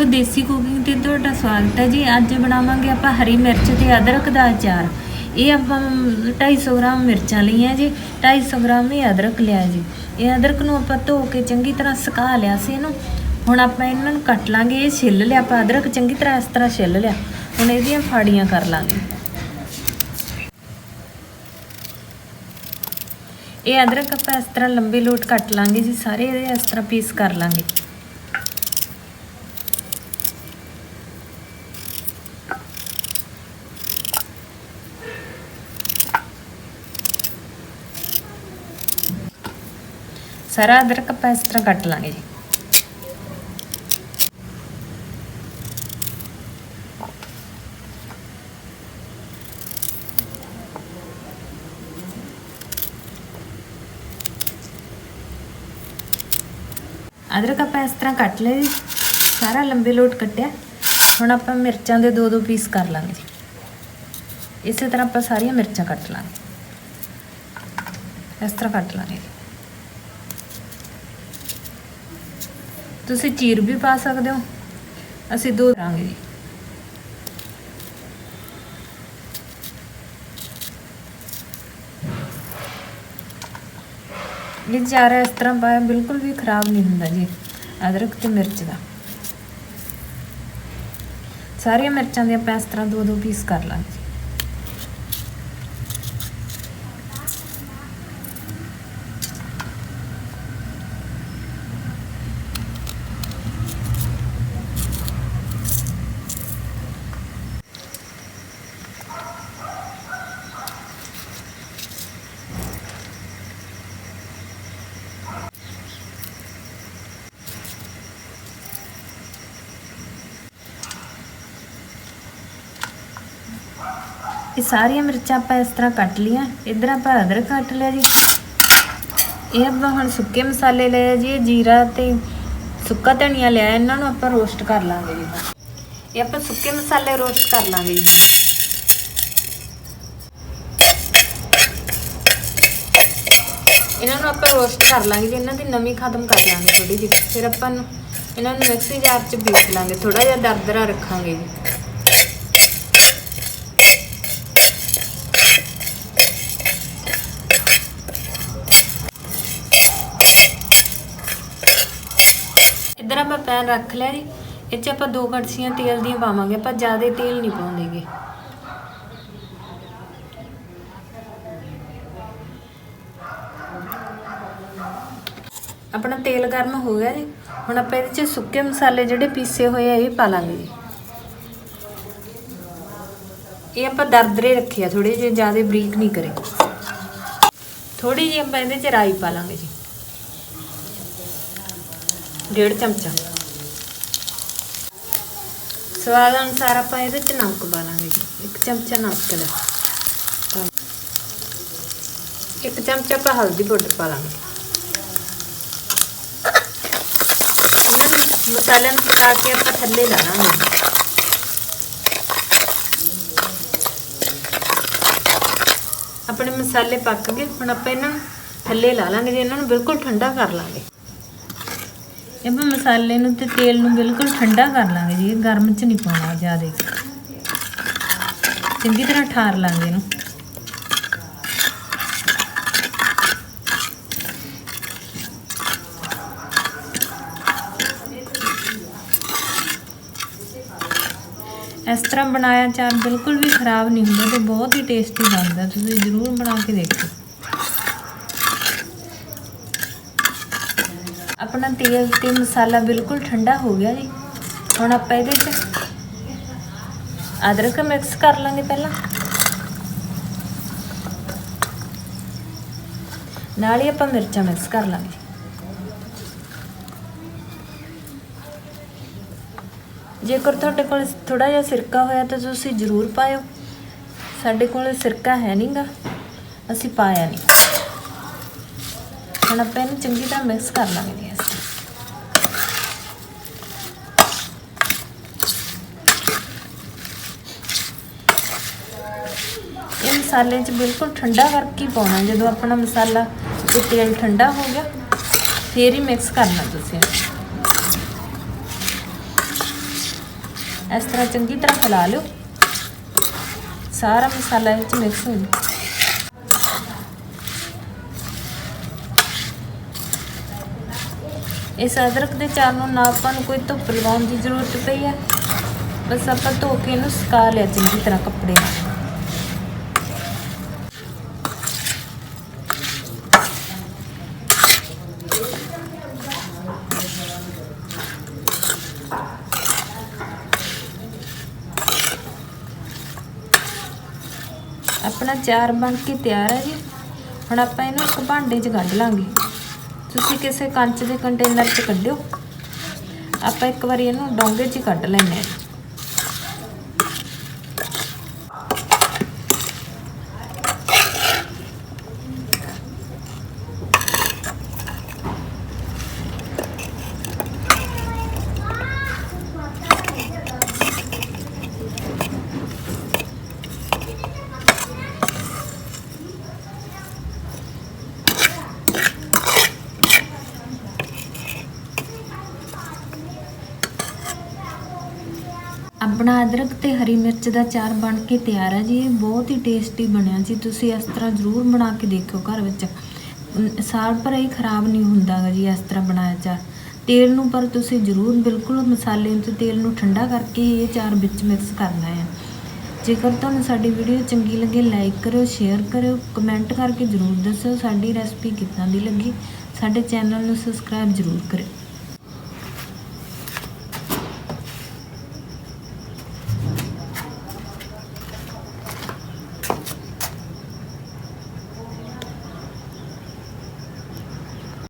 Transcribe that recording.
Hello ਦੇਸੀ cooking ਤੇ ਤੁਹਾਡਾ ਸਵਾਗਤ ਹੈ ਜੀ। ਅੱਜ ਬਣਾਵਾਂਗੇ ਆਪਾਂ ਹਰੀ ਮਿਰਚ ਤੇ ਅਦਰਕ ਦਾ ਅਚਾਰ। ਇਹ ਆਪਾਂ 250 ਗ੍ਰਾਮ ਮਿਰਚਾਂ ਲਈਆਂ ਜੀ। 250 ਗ੍ਰਾਮ ਹੀ ਅਦਰਕ ਲਿਆ ਜੀ। ਇਹ ਅਦਰਕ ਨੂੰ ਆਪਾਂ ਧੋ ਕੇ ਚੰਗੀ ਤਰ੍ਹਾਂ ਸੁਕਾ ਲਿਆ ਸੀ ਇਹਨੂੰ। ਹੁਣ ਆਪਾਂ ਇਹਨਾਂ ਨੂੰ ਕੱਟ ਲਾਂਗੇ, ਇਹ ਛਿੱਲ ਲਿਆ ਆਪਾਂ ਅਦਰਕ ਚੰਗੀ ਤਰ੍ਹਾਂ ਇਸ ਤਰ੍ਹਾਂ ਛਿੱਲ ਲਿਆ। ਹੁਣ ਇਹਦੀਆਂ ਫਾੜੀਆਂ ਕਰ ਲਾਂਗੇ। ਇਹ ਅਦਰਕ ਆਪਾਂ ਇਸ ਤਰ੍ਹਾਂ ਲੰਬੇ ਲੋਟ ਕੱਟ ਲਾਂਗੇ ਜੀ। ਸਾਰੇ ਇਹਦੇ ਇਸ ਤਰ੍ਹਾਂ ਪੀਸ ਕਰ ਲਾਂਗੇ। ਸਾਰਾ ਅਦਰਕ ਆਪਾਂ ਇਸ ਤਰ੍ਹਾਂ ਕੱਟ ਲਾਂਗੇ ਜੀ। ਅਦਰਕ ਆਪਾਂ ਇਸ ਤਰ੍ਹਾਂ ਕੱਟ ਲਏ ਜੀ। ਸਾਰਾ ਲੰਬੇ ਲੋਟ ਕੱਟਿਆ। ਹੁਣ ਆਪਾਂ ਮਿਰਚਾਂ ਦੇ ਦੋ ਦੋ ਪੀਸ ਕਰ ਲਾਂਗੇ ਜੀ। ਇਸੇ ਤਰ੍ਹਾਂ ਆਪਾਂ ਸਾਰੀਆਂ ਮਿਰਚਾਂ ਕੱਟ ਲਾਂਗੇ। ਇਸ ਤਰ੍ਹਾਂ ਕੱਟ ਲਾਂਗੇ ਤੁਸੀਂ ਚੀਰ ਵੀ ਪਾ ਸਕਦੇ ਹੋ। ਅਸੀਂ ਦੋ ਕਰਾਂਗੇ। ਜੀ ਇਹ ਚਾਰਾ ਇਸ ਤਰ੍ਹਾਂ ਪਾਇਆ, ਬਿਲਕੁਲ ਵੀ ਖਰਾਬ ਨਹੀਂ ਹੁੰਦਾ ਜੀ, ਅਦਰਕ ਤੇ ਮਿਰਚ ਦਾ। ਸਾਰੀਆਂ ਮਿਰਚਾਂ ਦੇ ਆਪਾਂ ਇਸ ਤਰ੍ਹਾਂ ਦੋ ਦੋ ਪੀਸ ਕਰ ਲਾਂਗੇ ਇਹ ਸਾਰੀਆਂ ਮਿਰਚਾਂ ਆਪਾਂ ਇਸ ਤਰ੍ਹਾਂ ਕੱਟ ਲੀਆਂ ਇਧਰ ਆਪਾਂ ਅਦਰਕ ਕੱਟ ਲਿਆ ਜੀ। ਇਹ ਆਪਾਂ ਹੁਣ ਸੁੱਕੇ ਮਸਾਲੇ ਲਏ ਜੀ ਜੀਰਾ ਤੇ ਸੁੱਕਾ ਧਨੀਆ ਲਿਆ, ਇਹਨਾਂ ਨੂੰ ਆਪਾਂ ਰੋਸਟ ਕਰ ਲਾਂਗੇ ਜੀ। ਇਹ ਆਪਾਂ ਸੁੱਕੇ ਮਸਾਲੇ ਰੋਸਟ ਕਰ ਲਾਂਗੇ ਜੀ। ਇਹਨਾਂ ਨੂੰ ਆਪਾਂ ਰੋਸਟ ਕਰ ਲਾਂਗੇ ਜੀ, ਇਹਨਾਂ ਦੀ ਨਮੀ ਖਤਮ ਕਰ ਲਾਂਗੇ ਥੋੜੀ ਜਿਹੀ। ਫਿਰ ਆਪਾਂ ਇਹਨਾਂ ਨੂੰ ਮਿਕਸੀ ਜਾਰ 'ਚ ਪੀਸ ਲਾਂਗੇ ਥੋੜਾ ਜਿਹਾ ਦਰਦਰਾ ਰੱਖਾਂਗੇ ਜੀ। ਇੱਧਰ ਆਪਾਂ ਪੈਨ ਰੱਖ ਲਿਆ ਜੀ। ਇਹ 'ਚ ਆਪਾਂ ਦੋ ਕੜਛੀਆਂ ਤੇਲ ਦੀਆਂ ਪਾਵਾਂਗੇ, ਆਪਾਂ ਜ਼ਿਆਦਾ ਤੇਲ ਨਹੀਂ ਪਾਉਂਦੇਗੇ ਆਪਣਾ ਤੇਲ ਗਰਮ ਹੋ ਗਿਆ ਜੀ। ਹੁਣ ਆਪਾਂ ਇਹਦੇ 'ਚ ਸੁੱਕੇ ਮਸਾਲੇ ਜਿਹੜੇ ਪੀਸੇ ਹੋਏ ਆ, ਇਹ ਪਾ ਲਾਂਗੇ ਜੀ। ਇਹ ਆਪਾਂ ਦਰਦਰੇ ਰੱਖਿਆ ਥੋੜੇ ਜਿਹੇ ਜ਼ਿਆਦਾ ਬਰੀਕ ਨਹੀਂ ਕਰੇ। ਥੋੜੀ ਜਿਹੀ ਆਪਾਂ ਇਹਦੇ 'ਚ ਰਾਈ ਪਾ ਲਾਂਗੇ ਜੀ। ਡੇਢ ਚਮਚਾ। ਸਵਾਦ ਅਨੁਸਾਰ ਆਪਾਂ ਇਹਦੇ 'ਚ ਨਮਕ ਪਾ ਲਾਂਗੇ ਇੱਕ ਚਮਚਾ ਨਮਕ ਦਾ ਇੱਕ ਚਮਚਾ ਆਪਾਂ ਹਲਦੀ ਪਾਊਡਰ ਪਾ ਲਾਂਗੇ ਮਸਾਲਿਆਂ ਨੂੰ ਪਕਾ ਕੇ ਆਪਾਂ ਥੱਲੇ ਲਾ ਲਾਂਗੇ ਆਪਣੇ ਮਸਾਲੇ ਪੱਕ ਗਏ। ਹੁਣ ਆਪਾਂ ਇਹਨਾਂ ਨੂੰ ਥੱਲੇ ਲਾ ਲਾਂਗੇ ਜੀ। ਇਹਨਾਂ ਨੂੰ ਬਿਲਕੁਲ ਠੰਡਾ ਕਰ ਲਾਂਗੇ। ਇਹ ਆਪਾਂ ਮਸਾਲੇ ਨੂੰ ਤੇ ਤੇਲ ਨੂੰ ਬਿਲਕੁਲ ਠੰਡਾ ਕਰ ਲਾਂਗੇ ਜੀ ਗਰਮ ਚ ਨਹੀਂ ਪਾਉਣਾ ਜ਼ਿਆਦਾ। ਚੰਗੀ ਤਰ੍ਹਾਂ ਠਾਰ ਲਾਂਗੇ ਇਹਨੂੰ। ਇਸ ਤਰ੍ਹਾਂ ਬਣਾਇਆ ਚਾਰ ਬਿਲਕੁਲ ਵੀ ਖਰਾਬ ਨਹੀਂ ਹੁੰਦਾ ਤੇ ਬਹੁਤ ਹੀ ਟੇਸਟੀ ਬਣਦਾ, ਤੁਸੀਂ ਜ਼ਰੂਰ ਬਣਾ ਕੇ ਦੇਖੋ। ਆਪਣਾ ਤੇਲ ਤੇ ਮਸਾਲਾ ਬਿਲਕੁਲ ਠੰਡਾ ਹੋ ਗਿਆ ਜੀ। ਹੁਣ ਆਪਾਂ ਇਹਦੇ ਵਿੱਚ ਅਦਰਕ ਮਿਕਸ ਕਰ ਲਾਂਗੇ ਪਹਿਲਾਂ। ਨਾਲ ਹੀ ਆਪਾਂ ਮਿਰਚਾਂ ਮਿਕਸ ਕਰ ਲਾਂਗੇ। ਜੇਕਰ ਤੁਹਾਡੇ ਕੋਲ ਥੋੜਾ ਜਿਹਾ ਸਿਰਕਾ ਹੋਇਆ ਤਾਂ ਤੁਸੀਂ ਜ਼ਰੂਰ ਪਾਇਓ। ਸਾਡੇ ਕੋਲ ਸਿਰਕਾ ਹੈ ਨਹੀਂਗਾ ਅਸੀਂ ਪਾਇਆ ਨਹੀਂ ਹੁਣ ਆਪਾਂ ਇਹਨੂੰ ਚੰਗੀ ਤਰ੍ਹਾਂ ਮਿਕਸ ਕਰ ਲਾਂਗੇ ਜੀ ਇਸ ਇਹ ਮਸਾਲੇ 'ਚ ਬਿਲਕੁਲ ਠੰਡਾ ਕਰਕੇ ਹੀ ਪਾਉਣਾ, ਜਦੋਂ ਆਪਣਾ ਮਸਾਲਾ ਤੇ ਤੇਲ ਠੰਡਾ ਹੋ ਗਿਆ, ਫੇਰ ਹੀ ਮਿਕਸ ਕਰਨਾ ਤੁਸੀਂ ਇਸ ਤਰ੍ਹਾਂ ਚੰਗੀ ਤਰ੍ਹਾਂ ਫੈਲਾ ਲਿਓ। ਸਾਰਾ ਮਸਾਲਾ ਇਹ 'ਚ ਮਿਕਸ ਹੋ ਜਾਵੇ ਇਸ ਅਦਰਕ ਦੇ ਚਾਰ ਨੂੰ ਨਾ ਆਪਾਂ ਨੂੰ ਕੋਈ ਧੁੱਪ ਲਵਾਉਣ ਦੀ ਜ਼ਰੂਰਤ ਪਈ ਹੈ। ਬਸ ਆਪਾਂ ਧੋ ਕੇ ਇਹਨੂੰ ਸੁਕਾ ਲਿਆ ਚੰਗੀ ਤਰ੍ਹਾਂ ਕੱਪੜੇ ਨਾਲ। ਆਪਣਾ ਚਾਰ ਬਣ ਕੇ ਤਿਆਰ ਹੈ ਜੀ। ਹੁਣ ਆਪਾਂ ਇਹਨੂੰ ਇੱਕ ਭਾਂਡੇ 'ਚ ਕੱਢ ਲਾਂਗੇ। ਤੁਸੀਂ ਕਿਸੇ ਕੰਚ ਦੇ ਕੰਟੇਨਰ 'ਚ ਕੱਢਿਓ। ਆਪਾਂ ਇੱਕ ਵਾਰੀ ਇਹਨੂੰ ਡੋਂਗੇ 'ਚ ਹੀ ਕੱਢ ਲੈਂਦੇ ਹਾਂ। ਆਪਣਾ ਅਦਰਕ ਤੇ ਹਰੀ ਮਿਰਚ ਦਾ ਚਾਰ ਬਣ ਕੇ ਤਿਆਰ ਹੈ ਜੀ। ਇਹ ਬਹੁਤ ਹੀ ਟੇਸਟੀ ਬਣਿਆ ਜੀ। ਤੁਸੀਂ ਇਸ ਤਰ੍ਹਾਂ ਜ਼ਰੂਰ ਬਣਾ ਕੇ ਦੇਖਿਓ ਘਰ ਵਿੱਚ। ਸਾਲ ਭਰ ਇਹ ਖਰਾਬ ਨਹੀਂ ਹੁੰਦਾ ਗਾ ਜੀ ਇਸ ਤਰ੍ਹਾਂ ਬਣਾਇਆ ਚਾਰ ਤੇਲ ਨੂੰ ਪਰ ਤੁਸੀਂ ਜ਼ਰੂਰ ਬਿਲਕੁਲ ਮਸਾਲੇ ਤੇ ਤੇਲ ਨੂੰ ਠੰਡਾ ਕਰਕੇ ਇਹ ਚਾਰ ਵਿੱਚ ਮਿਕਸ ਕਰਨਾ ਹੈ। ਜੇਕਰ ਤੁਹਾਨੂੰ ਸਾਡੀ ਵੀਡੀਓ ਚੰਗੀ ਲੱਗੇ ਲਾਈਕ ਕਰਿਓ ਸ਼ੇਅਰ ਕਰਿਓ ਕਮੈਂਟ ਕਰਕੇ ਜ਼ਰੂਰ ਦੱਸਿਓ ਸਾਡੀ ਰੈਸਪੀ ਕਿੱਦਾਂ ਦੀ ਲੱਗੀ। ਸਾਡੇ ਚੈਨਲ ਨੂੰ ਸਬਸਕ੍ਰਾਈਬ ਜ਼ਰੂਰ ਕਰਿਓ।